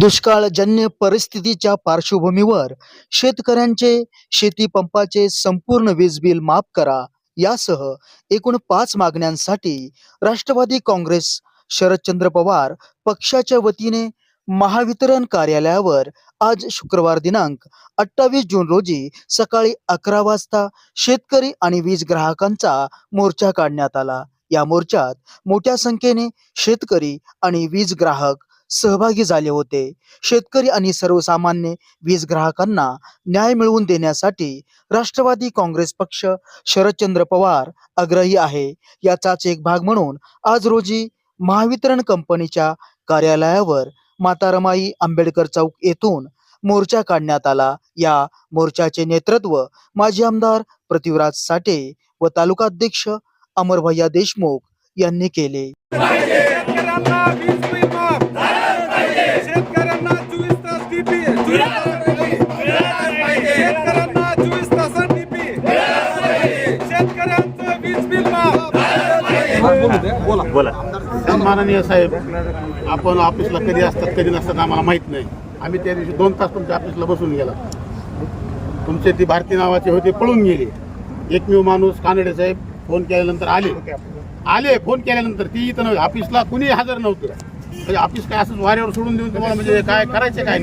दुष्काळजन्य परिस्थितीच्या पार्श्वभूमीवर शेतकऱ्यांचे शेती पंपाचे संपूर्ण वीज बिल माफ करा. यासह एकूण पाच मागण्यांसाठी राष्ट्रवादी काँग्रेस शरदचंद्र पवार पक्षाच्या वतीने महावितरण कार्यालयावर आज शुक्रवार दिनांक अठ्ठावीस जून रोजी सकाळी अकरा वाजता शेतकरी आणि वीज ग्राहकांचा मोर्चा काढण्यात आला. या मोर्चात मोठ्या संख्येने शेतकरी आणि वीज ग्राहक सहभागी झाले होते. शेतकरी आणि सर्वसामान्य वीज ग्राहकांना न्याय मिळवून देण्यासाठी राष्ट्रवादी काँग्रेस पक्ष शरदचंद्र पवार आग्रही आहे. याचाच एक भाग म्हणून आज रोजी महावितरण कंपनीच्या कार्यालयावर माता रमाई आंबेडकर चौक येथून मोर्चा काढण्यात आला. या मोर्चाचे नेतृत्व माजी आमदार पृथ्वीराज साठे व तालुकाध्यक्ष अमरभैया देशमुख यांनी केले. माननीय साहेब आपण ऑफिसला कधी असतात कधी नसतात आम्हाला माहीत नाही. आम्ही त्या दिवशी दोन तास तुमच्या ऑफिसला बसून गेला. तुमचे ती भारती नावाचे होते पळून गेले. एकमेव माणूस कानडे साहेब फोन केल्यानंतर आले. आले फोन केल्यानंतर ती इथं नव्हते ऑफिसला कुणी हजर नव्हतं. म्हणजे ऑफिस काय असंच वाऱ्यावर सोडून देऊन तुम्हाला म्हणजे काय करायचं काय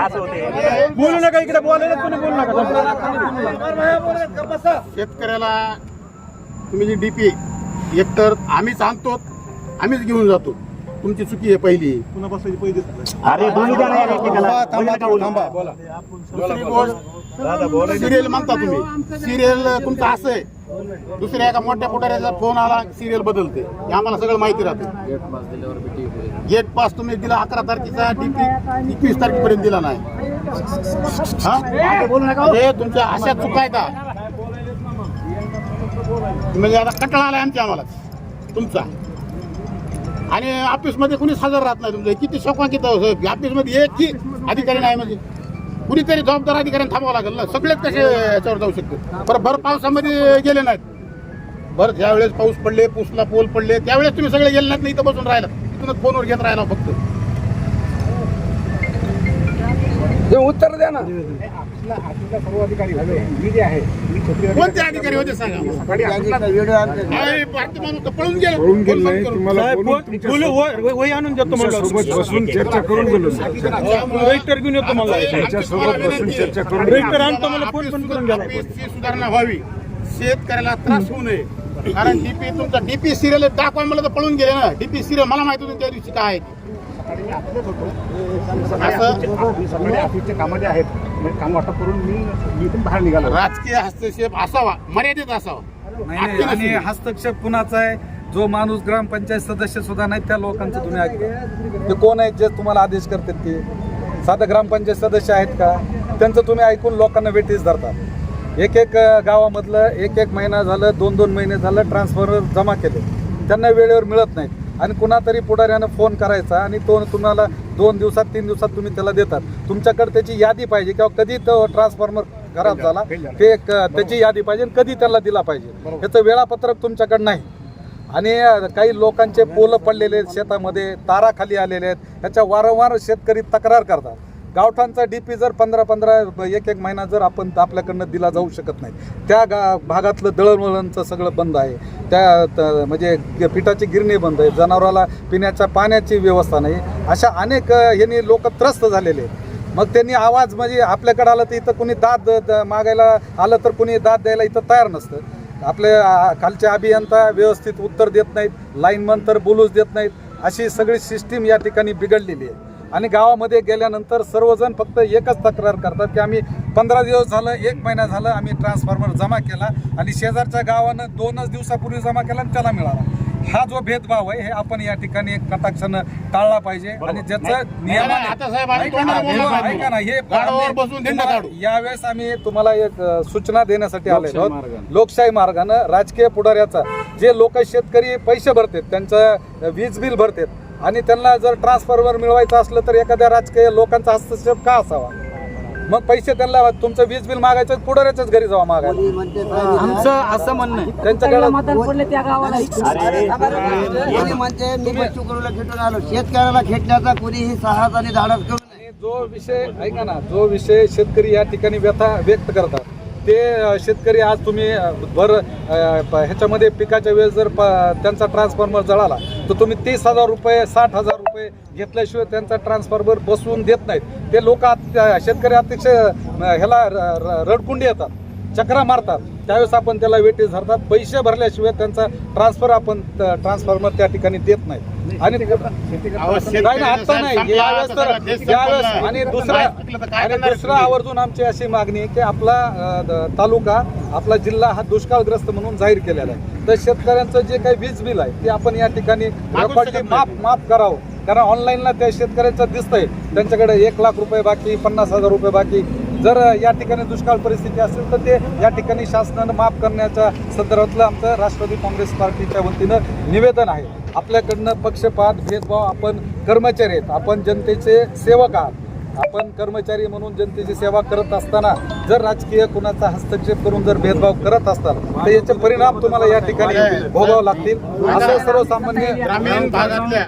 नेमकं बोलू नका इकडे बोलायला कोणी बोलू नका. शेतकऱ्याला तुम्ही जी डीपी एकतर आम्हीच आणतो आम्हीच घेऊन जातो. तुमची चुकी आहे पहिली. दुसरी गोष्ट सिरियल म्हणता तुम्ही. सिरियल तुमचं असं आहे. दुसऱ्या एका मोठ्या पुढाऱ्याचा फोन आला सिरियल बदलते. हे आम्हाला सगळं माहिती राहते. गेट पास तुम्ही दिला अकरा तारखेचा डीपी एकवीस तारखेपर्यंत दिला नाही. हा? हे तुमच्या अशा चुका आहेत का म्हणजे आता कटाळा आलाय आमच्या आम्हाला. तुमचा. आणि ऑफिसमध्ये कुणीच हजर राहत नाही तुमचं. किती शोका किती ऑफिसमध्ये एक की अधिकारी नाही म्हणजे. कुणीतरी जबाबदार अधिकाऱ्यांना थांबावं लागेल ना. सगळेच कसे याच्यावर जाऊ शकते? बरं भर पावसामध्ये गेले नाहीत. बरं ज्यावेळेस पाऊस पडले पुसला पोल पडले त्यावेळेस तुम्ही सगळे गेले नाहीत नाही इथं बसून राहिला तिथूनच फोनवर घेत राहिला फक्त. उत्तर द्या ना. कोणते अधिकारी होते सांगा पळून गेला. वय आणून देतो बसून चर्चा करून गेलो रजिस्टर घेऊन येतो मला बसून चर्चा करून रजिस्टर आणतो मला फोन पण करून गेला ऑफिसची सुधारणा व्हावी. शेतकऱ्याला त्रास होऊ नये. कारण डीपी तुमचा डीपी सिरियल दाखवा मला तर पळून गेले ना. डीपी सिरियल मला माहीत होतं त्या दिवशी काय राजकीय हस्तक्षेप असावा मर्यादित असावा. नाही नाही आणि हस्तक्षेप कुणाचा आहे? जो माणूस ग्रामपंचायत सदस्य सुद्धा नाही त्या लोकांचं तुम्ही ऐकलं ते कोण आहेत जे तुम्हाला आदेश करतात ते साधं ग्रामपंचायत सदस्य आहेत का? त्यांचं तुम्ही ऐकून लोकांना वेटीस धरतात एक एक गावामधलं एक एक महिना झालं दोन दोन महिने झालं ट्रान्सफर जमा केले. त्यांना वेळेवर मिळत नाहीत. आणि कुणातरी पुढाऱ्यानं फोन करायचा आणि तो तुम्हाला दोन दिवसात तीन दिवसात तुम्ही त्याला देतात. तुमच्याकडे त्याची यादी पाहिजे किंवा कधी तो ट्रान्सफॉर्मर खराब झाला ते त्याची यादी पाहिजे आणि कधी त्याला दिला पाहिजे. याचं वेळापत्रक तुमच्याकडे नाही. आणि काही लोकांचे पोलं पडलेले आहेत शेतामध्ये तारा खाली आलेले आहेत ह्याच्या वारंवार शेतकरी तक्रार करतात. गावठांचा डीपी जर पंधरा पंधरा एक एक महिना जर आपण आपल्याकडनं दिला जाऊ शकत नाही त्या गा भागातलं दळणवळणचं सगळं बंद आहे. त्या म्हणजे ग- पिठाची गिरणी बंद आहे जनावराला पिण्याच्या पाण्याची व्यवस्था नाही. अशा अनेक अं, ह्यांनी लोक त्रस्त झालेले आहेत. मग त्यांनी आवाज म्हणजे आपल्याकडे आलं तर इथं कुणी दाद द- मागायला आलं तर कुणी दाद द्यायला इथं तयार नसतं. आपले खालचे अभियंता व्यवस्थित उत्तर देत नाहीत लाईनमन तर बोलूच देत नाहीत. अशी सगळी सिस्टीम या ठिकाणी बिघडलेली आहे. आणि गावामध्ये गेल्यानंतर सर्वजण फक्त एकच तक्रार करतात की आम्ही पंधरा दिवस झालं एक महिना झालं आम्ही ट्रान्सफॉर्मर जमा केला आणि शेजारच्या गावानं दोनच दिवसापूर्वी जमा केला आणि त्याला मिळाला. हा जो भेदभाव आहे हे आपण या ठिकाणी कटाक्षानं टाळला पाहिजे आणि ज्याचं नियमाने हे. यावेळेस आम्ही तुम्हाला एक सूचना देण्यासाठी आले आहोत. लोकशाही मार्गानं राजकीय पुढाऱ्याचा जे लोक शेतकरी पैसे भरतात त्यांचं वीज बिल भरतात आणि त्यांना जर ट्रान्सफॉर्मर मिळवायचं असलं तर एखाद्या राजकीय लोकांचा हस्तक्षेप का असावा? मग पैसे त्यांना तुमचं वीज बिल मागायचं पुढाऱ्याच्याच घरी जावा मागायला. आमचं असं म्हणणं आहे. त्यांच्याकडे मतदान पडले त्या गावाला? कोणी म्हणते मी बच्चू कडूला खेटून आलो. शेतकऱ्याला खेटण्याचा कोणीही साहसाने धाडस करू नये. आणि जो विषय ऐका ना जो विषय शेतकरी या ठिकाणी व्यथा व्यक्त करतात ते शेतकरी आज तुम्ही भर ह्याच्यामध्ये पिकाच्या वेळेस जर त्यांचा ट्रान्सफॉर्मर जळाला तर तुम्ही तीस हजार रुपये साठ हजार रुपये घेतल्याशिवाय त्यांचा ट्रान्सफॉर्मर बसवून देत नाहीत. ते लोक शेतकरी अतिशय ह्याला र- र- रडकुंडी येतात चक्रा मारतात. त्यावेळेस आपण त्याला वेटीस धरतात. पैसे भरल्याशिवाय त्यांचा ट्रान्सफर आपण ट्रान्सफॉर्मर त्या ठिकाणी देत नाही आणि नाही. ना आता नाही यावेळेस तर यावेळेस आणि दुसरा आणि दुसरा आवर्जून आमची अशी मागणी आहे की आपला तालुका आपला जिल्हा हा दुष्काळग्रस्त म्हणून जाहीर केलेला आहे. तर शेतकऱ्यांचं जे काही वीज बिल आहे ते आपण या ठिकाणी माफ माफ करावं. कारण ऑनलाईनला त्या शेतकऱ्यांचं दिसतंय. त्यांच्याकडे एक लाख रुपये बाकी पन्नास हजार रुपये बाकी. जर या ठिकाणी दुष्काळ परिस्थिती असेल तर ते या ठिकाणी शासनानं माफ करण्याच्या संदर्भातलं आमचं राष्ट्रवादी काँग्रेस पार्टीच्या वतीनं निवेदन आहे. आपल्याकडनं पक्षपात भेदभाव आपण कर्मचारी आहेत. आपण जनतेचे सेवक आहात. आपण कर्मचारी म्हणून जनतेची सेवा करत असताना जर राजकीय कुणाचा हस्तक्षेप करून जर भेदभाव करत असतात तर याचे परिणाम तुम्हाला या ठिकाणी भोगावे लागतील. असं सर्वसामान्य ग्रामीण भागातल्या